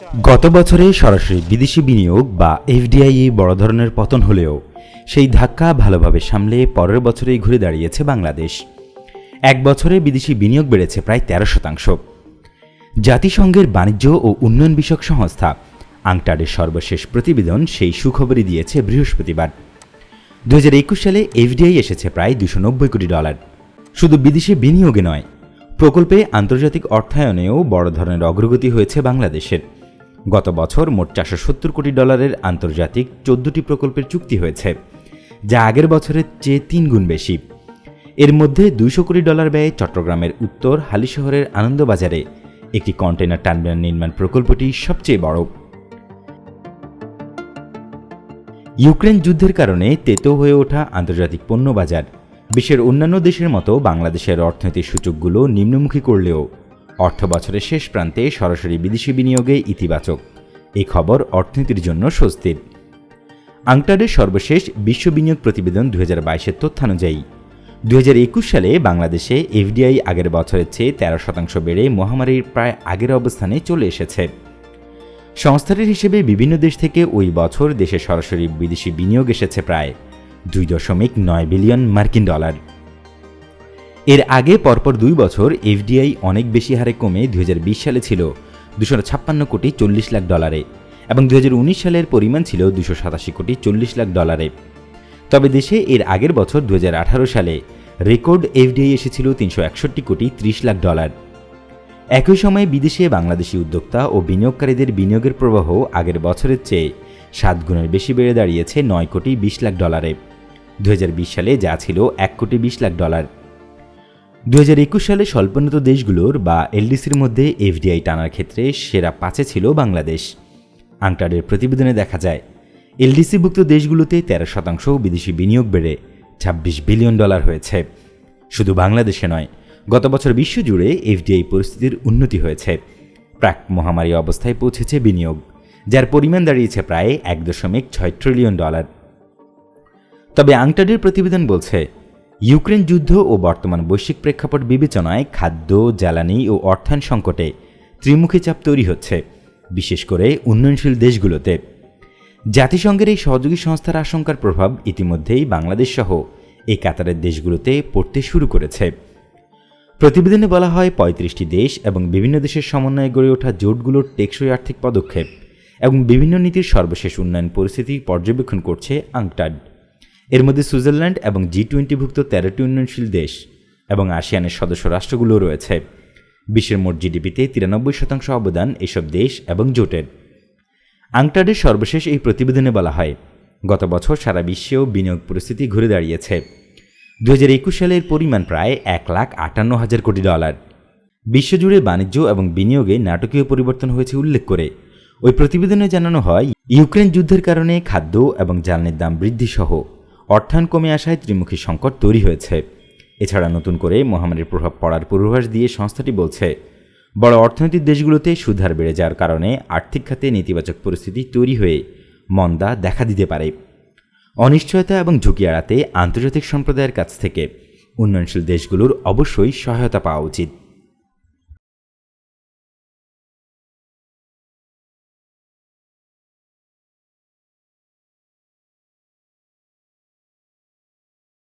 গত বছরে সরাসরি বিদেশি বিনিয়োগ বা এফডিআই বড় ধরনের পতন হলেও সেই ধাক্কা ভালোভাবে সামলে পরের বছরেই ঘুরে দাঁড়িয়েছে বাংলাদেশ। এক বছরে বিদেশি বিনিয়োগ বেড়েছে প্রায় তেরো শতাংশ। জাতিসংঘের বাণিজ্য ও উন্নয়ন বিষয়ক সংস্থা আংটারের সর্বশেষ প্রতিবেদন সেই সুখবরই দিয়েছে বৃহস্পতিবার। দু হাজার একুশ সালে এফডিআই এসেছে প্রায় দুশো কোটি ডলার। শুধু বিদেশি বিনিয়োগে নয়, প্রকল্পে আন্তর্জাতিক অর্থায়নেও বড় ধরনের অগ্রগতি হয়েছে বাংলাদেশের। গত বছর মোট চারশো সত্তর কোটি ডলারের আন্তর্জাতিক চোদ্দটি প্রকল্পের চুক্তি হয়েছে, যা আগের বছরের চেয়ে তিন গুণ বেশি। এর মধ্যে দুইশো কোটি ডলার ব্যয়ে চট্টগ্রামের উত্তর হালি শহরের আনন্দবাজারে একটি কন্টেনার টার্মিনাল নির্মাণ প্রকল্পটি সবচেয়ে বড়। ইউক্রেন যুদ্ধের কারণে তেতো হয়ে ওঠা আন্তর্জাতিক পণ্য বাজার বিশ্বের অন্যান্য দেশের মতো বাংলাদেশের অর্থনৈতিক সূচকগুলো নিম্নমুখী করলেও অর্থ বছরের শেষ প্রান্তে সরাসরি বিদেশি বিনিয়োগে ইতিবাচক। এই খবর অর্থনীতির জন্য স্বস্তির। আংটারের সর্বশেষ বিশ্ব বিনিয়োগ প্রতিবেদন দু হাজার বাইশের তথ্যানুযায়ী দু হাজার একুশ সালে বাংলাদেশে এফডিআই আগের বছরের চেয়ে তেরো শতাংশ বেড়ে মহামারীর প্রায় আগের অবস্থানে চলে এসেছে। সংস্থাটির হিসেবে বিভিন্ন দেশ থেকে ওই বছর দেশে সরাসরি বিদেশি বিনিয়োগ এসেছে প্রায় দুই দশমিক নয় বিলিয়ন মার্কিন ডলার। এর আগে পরপর দুই বছর এফডিআই অনেক বেশি হারে কমে দু হাজার বিশ সালে ছিল দুশো ছাপ্পান্ন কোটি চল্লিশ লাখ ডলারে এবং দু হাজার উনিশ সালের পরিমাণ ছিল দুশো সাতাশি কোটি চল্লিশ লাখ ডলারে। তবে দেশে এর আগের বছর দু হাজার আঠারো সালে রেকর্ড এফডিআই এসেছিল তিনশো একষট্টি কোটি ত্রিশ লাখ ডলার। একই সময়ে বিদেশে বাংলাদেশি উদ্যোক্তা ও বিনিয়োগকারীদের বিনিয়োগের প্রবাহ আগের বছরের চেয়ে সাত গুণের বেশি বেড়ে দাঁড়িয়েছে নয় কোটি বিশ লাখ ডলারে। দু হাজার বিশ সালে যা ছিল এক কোটি বিশ লাখ ডলার। দুই হাজার একুশ সালে স্বল্পোন্নত দেশগুলোর বা এলডিসির মধ্যে এফডিআই টানার ক্ষেত্রে সেরা পাঁচে ছিল বাংলাদেশ। আংটারের প্রতিবেদনে দেখা যায়, এলডিসিভুক্ত দেশগুলোতে তেরো শতাংশ বিদেশি বিনিয়োগ বেড়ে ছাব্বিশ বিলিয়ন ডলার হয়েছে। শুধু বাংলাদেশে নয়, গত বছর বিশ্বজুড়ে এফডিআই পরিস্থিতির উন্নতি হয়েছে। প্রাক মহামারী অবস্থায় পৌঁছেছে বিনিয়োগ, যার পরিমাণ দাঁড়িয়েছে প্রায় এক দশমিক ছয় ট্রিলিয়ন ডলার। তবে আংটাডের প্রতিবেদন বলছে ইউক্রেন যুদ্ধ ও বর্তমান বৈশ্বিক প্রেক্ষাপট বিবেচনায় খাদ্য, জ্বালানি ও অর্থায়ন সংকটে ত্রিমুখী চাপ তৈরি হচ্ছে, বিশেষ করে উন্নয়নশীল দেশগুলোতে। জাতিসংঘের এই সহযোগী সংস্থার আশঙ্কার প্রভাব ইতিমধ্যেই বাংলাদেশ সহ এই কাতারের দেশগুলোতে পড়তে শুরু করেছে। প্রতিবেদনে বলা হয় পঁয়ত্রিশটি দেশ এবং বিভিন্ন দেশের সমন্বয়ে গড়ে ওঠা জোটগুলোর টেকসই আর্থিক পদক্ষেপ এবং বিভিন্ন নীতির সর্বশেষ উন্নয়ন পরিস্থিতি পর্যবেক্ষণ করছে আংটাড। এর মধ্যে সুইজারল্যান্ড এবং জি টোয়েন্টিভুক্ত তেরোটি উন্নয়নশীল দেশ এবং আসিয়ানের সদস্য রাষ্ট্রগুলো রয়েছে। বিশ্বের মোট জিডিপিতে তিরানব্বই শতাংশ অবদান এসব দেশ এবং জোটের। আংটাডের সর্বশেষ এই প্রতিবেদনে বলা হয়, গত বছর সারা বিশ্বেও বিনিয়োগ পরিস্থিতি ঘুরে দাঁড়িয়েছে। দু হাজার একুশ সালের পরিমাণ প্রায় এক লাখ আটান্ন হাজার কোটি ডলার। বিশ্বজুড়ে বাণিজ্য এবং বিনিয়োগে নাটকীয় পরিবর্তন হয়েছে উল্লেখ করে। ওই প্রতিবেদনে জানানো হয়, ইউক্রেন যুদ্ধের কারণে খাদ্য এবং জ্বালানির দাম বৃদ্ধি সহ অর্থায়ন কমে আসায় ত্রিমুখী সংকট তৈরি হয়েছে। এছাড়া নতুন করে মহামারীর প্রভাব পড়ার পূর্বাভাস দিয়ে সংস্থাটি বলছে, বড় অর্থনৈতিক দেশগুলোতে সুধার বেড়ে যাওয়ার কারণে আর্থিক খাতে নেতিবাচক পরিস্থিতি তৈরি হয়ে মন্দা দেখা দিতে পারে। অনিশ্চয়তা এবং ঝুঁকি এড়াতে আন্তর্জাতিক সম্প্রদায়ের কাছ থেকে উন্নয়নশীল দেশগুলোর অবশ্যই সহায়তা পাওয়া উচিত।